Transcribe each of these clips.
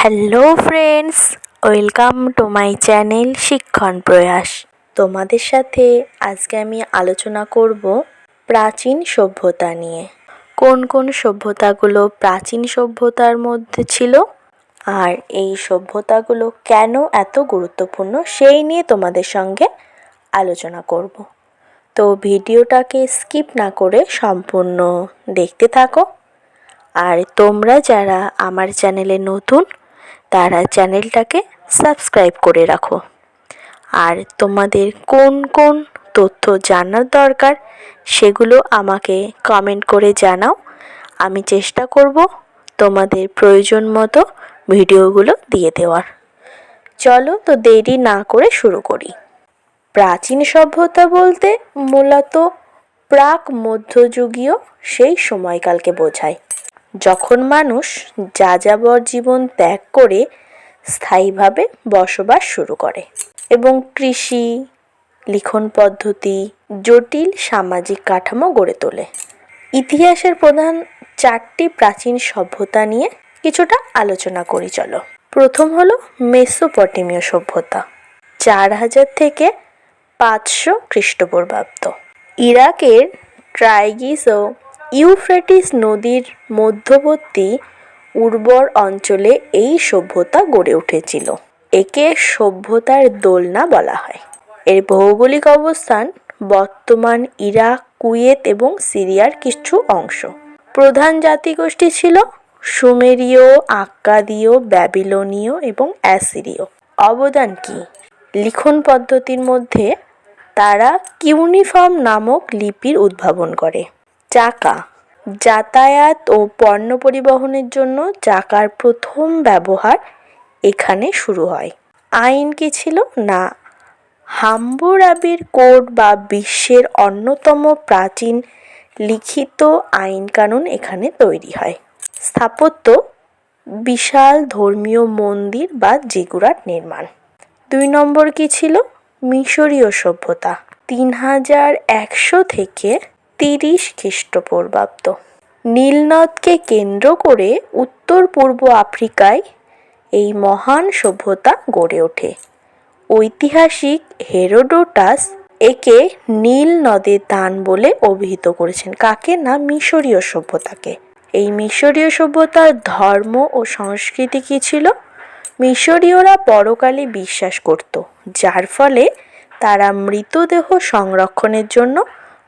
Hello friends, welcome to my channel Shikshan Prayas. তোমাদের সাথে আজকে আমি আলোচনা করব প্রাচীন সভ্যতা নিয়ে। কোন কোন সভ্যতাগুলো প্রাচীন সভ্যতার মধ্যে ছিল আর এই সভ্যতাগুলো কেন এত গুরুত্বপূর্ণ সেই নিয়ে তোমাদের সঙ্গে আলোচনা করব। তো ভিডিওটাকে স্কিপ না করে সম্পূর্ণ দেখতে থাকো। আর তোমরা যারা আমার চ্যানেলে নতুন তারা চ্যানেলটাকে সাবস্ক্রাইব করে রাখো। আর তোমাদের কোন কোন তথ্য জানার দরকার, সেগুলো আমাকে কমেন্ট করে জানাও। আমি চেষ্টা করব তোমাদের প্রয়োজন মতো ভিডিওগুলো দিয়ে দেওয়ার। চলো তো দেরি না করে শুরু করি। প্রাচীন সভ্যতা বলতে মূলত প্রাক মধ্যযুগীয় সেই সময়কালকে বোঝায়। যখন মানুষ যাযাবর জীবন ত্যাগ করে স্থায়ীভাবে বসবাস শুরু করে এবং কৃষি, লিখন পদ্ধতি, জটিল সামাজিক কাঠামো গড়ে তোলে। ইতিহাসের প্রধান চারটি প্রাচীন সভ্যতা নিয়ে কিছুটা আলোচনা করি, চলো। প্রথম হলো মেসোপটেমীয় সভ্যতা, চার হাজার থেকে পাঁচশো খ্রিস্টপূর্বাব্দ। ইরাকের ট্রাইগিস ও ইউফ্রেটিস নদীর মধ্যবর্তী উর্বর অঞ্চলে এই সভ্যতা গড়ে উঠেছিল। একে সভ্যতার দোলনা বলা হয়। এর ভৌগোলিক অবস্থান বর্তমান ইরাক, কুয়েত এবং সিরিয়ার কিছু অংশ। প্রধান জাতিগোষ্ঠী ছিল সুমেরীয়, আক্কাদীয়, ব্যাবিলনীয় এবং অ্যাসিরীয়। অবদান কি? লিখন পদ্ধতির মধ্যে তারা কিউনিফর্ম নামক লিপির উদ্ভাবন করে। চাকা। যাতায়াত ও পণ্য পরিবহনের জন্য চাকার প্রথম ব্যবহার এখানে শুরু হয়। আইন কি ছিল? না। হাম্বুরাবির কোড বা বিশ্বের অন্যতম প্রাচীন লিখিত আইন কানুন এখানে তৈরি হয়। স্থাপত্য, বিশাল ধর্মীয় মন্দির বা জিগুরাট নির্মাণ। দুই নম্বর কি ছিল? মিশরীয় সভ্যতা। তিন হাজার একশো থেকে তিরিশ খ্রিস্টপূর্বাব্দ। নীলনদকে কেন্দ্র করে উত্তর পূর্ব আফ্রিকায় এই মহান সভ্যতা গড়ে ওঠে। ঐতিহাসিক হেরোডোটাস একে নীল নদের দান বলে অভিহিত করেছেন। কাকে? না, মিশরীয় সভ্যতাকে। এই মিশরীয় সভ্যতার ধর্ম ও সংস্কৃতি কী ছিল? মিশরীয়রা পরকালে বিশ্বাস করত, যার ফলে তারা মৃতদেহ সংরক্ষণের জন্য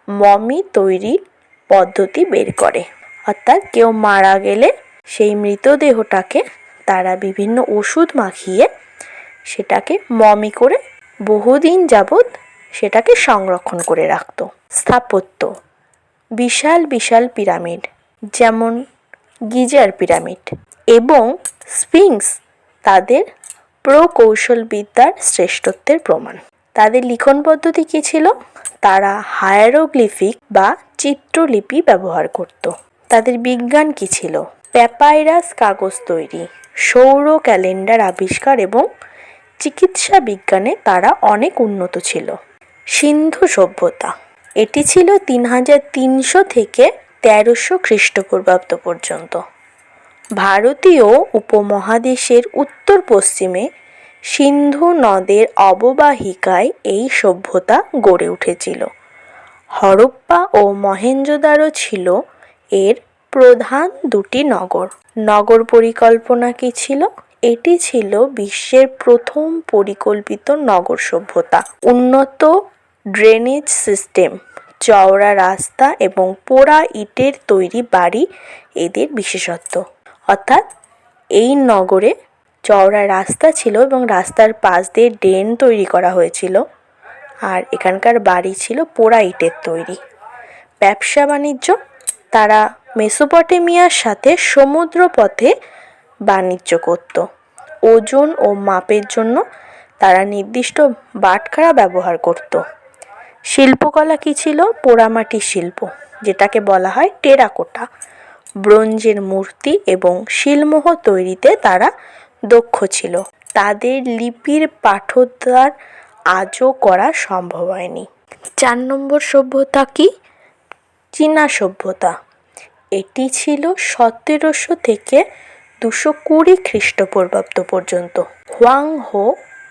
মমি তৈরির পদ্ধতি বের করে। অর্থাৎ কেউ মারা গেলে সেই মৃতদেহটাকে তারা বিভিন্ন ওষুধ মাখিয়ে সেটাকে মমি করে বহুদিন যাবৎ সেটাকে সংরক্ষণ করে রাখত। স্থাপত্য। বিশাল বিশাল পিরামিড, যেমন গিজার পিরামিড এবং স্পিংস তাদের প্রকৌশলবিদ্যার শ্রেষ্ঠত্বের প্রমাণ। তাদের লিখন পদ্ধতি কী ছিল? তারা হায়ারোগ্লিফিক বা চিত্রলিপি ব্যবহার করত। তাদের বিজ্ঞান কী ছিল? প্যাপাইরাস কাগজ তৈরি, সৌর ক্যালেন্ডার আবিষ্কার এবং চিকিৎসা বিজ্ঞানে তারা অনেক উন্নত ছিল। সিন্ধু সভ্যতা, এটি ছিল তিন হাজার তিনশো থেকে তেরোশো খ্রিস্টপূর্বাব্দ পর্যন্ত। ভারতীয় উপমহাদেশের উত্তর পশ্চিমে সিন্ধু নদের অববাহিকায় এই সভ্যতা গড়ে উঠেছিল। হরপ্পা ও মহেঞ্জোদারো ছিল এর প্রধান দুটি নগর। নগর পরিকল্পনা কি ছিল? এটি ছিল বিশ্বের প্রথম পরিকল্পিত নগর সভ্যতা। উন্নত ড্রেনেজ সিস্টেম, চওড়া রাস্তা এবং পোড়া ইটের তৈরি বাড়ি এদের বিশেষত্ব। অর্থাৎ এই নগরে চওড়া রাস্তা ছিল এবং রাস্তার পাশ দিয়ে ড্রেন তৈরি করা হয়েছিল। আর এখানকার বাড়ি ছিল পোড়া ইটের তৈরি। ব্যবসা বাণিজ্য, তারা মেসোপটেমিয়ার সাথে সমুদ্র পথে বাণিজ্য করত। ওজন ও মাপের জন্য তারা নির্দিষ্ট বাটখারা ব্যবহার করত। শিল্পকলা কী ছিল? পোড়ামাটির শিল্প, যেটাকে বলা হয় টেরাকোটা। ব্রোঞ্জের মূর্তি এবং শিলমোহর তৈরিতে তারা দক্ষ ছিল। তাদের লিপির পাঠোদ্ধার আজও করা সম্ভব হয়নি। চার নম্বর সভ্যতা কি? চীনা সভ্যতা। এটি ছিল সতেরোশো থেকে দুশো কুড়ি খ্রিস্টপূর্বাব্দ পর্যন্ত। হোয়াং হো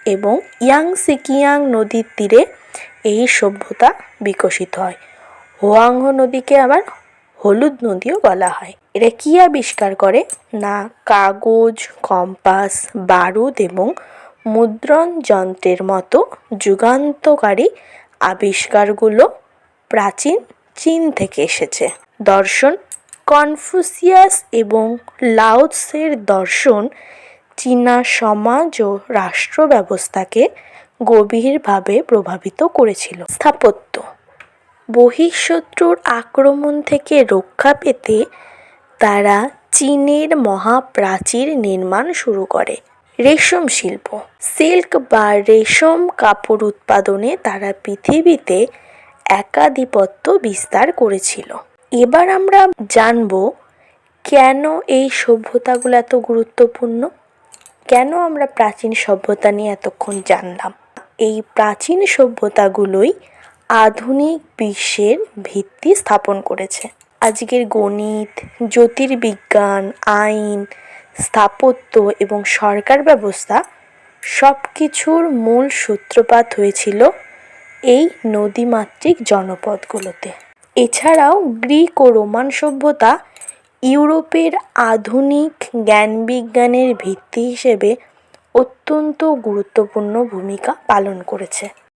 এবং ইয়াংসিকিয়াং নদীর তীরে এই সভ্যতা বিকশিত হয়। হোয়াংহো নদীকে আবার হলুদ নদীও বলা হয়। এরা কী আবিষ্কার করে? না, কাগজ, কম্পাস, বারুদ এবং মুদ্রণ যন্ত্রের মতো যুগান্তকারী আবিষ্কারগুলো প্রাচীন চীন থেকে এসেছে। দর্শন, কনফুসিয়াস এবং লাওৎসের দর্শন চীনা সমাজ ও রাষ্ট্র ব্যবস্থাকে গভীরভাবে প্রভাবিত করেছিল। স্থাপত্য বহিঃশত্রুর আক্রমণ থেকে রক্ষা পেতে তারা চীনের মহাপ্রাচীর নির্মাণ শুরু করে। রেশম শিল্প। সিল্ক বা রেশম কাপড় উৎপাদনে তারা পৃথিবীতে একাধিপত্য বিস্তার করেছিল। এবার আমরা জানব কেন এই সভ্যতাগুলো এত গুরুত্বপূর্ণ? কেন আমরা প্রাচীন সভ্যতা নিয়ে এতক্ষণ জানলাম? এই প্রাচীন সভ্যতাগুলোই আধুনিক বিশ্বের ভিত্তি স্থাপন করেছে। আজকের গণিত, জ্যোতির্বিজ্ঞান, আইন, স্থাপত্য এবং সরকার ব্যবস্থা সব কিছুর মূল সূত্রপাত হয়েছিল এই নদীমাতৃক জনপদগুলোতে। এছাড়াও গ্রিক ও রোমান সভ্যতা ইউরোপের আধুনিক জ্ঞান বিজ্ঞানের ভিত্তি হিসেবে অত্যন্ত গুরুত্বপূর্ণ ভূমিকা পালন করেছে।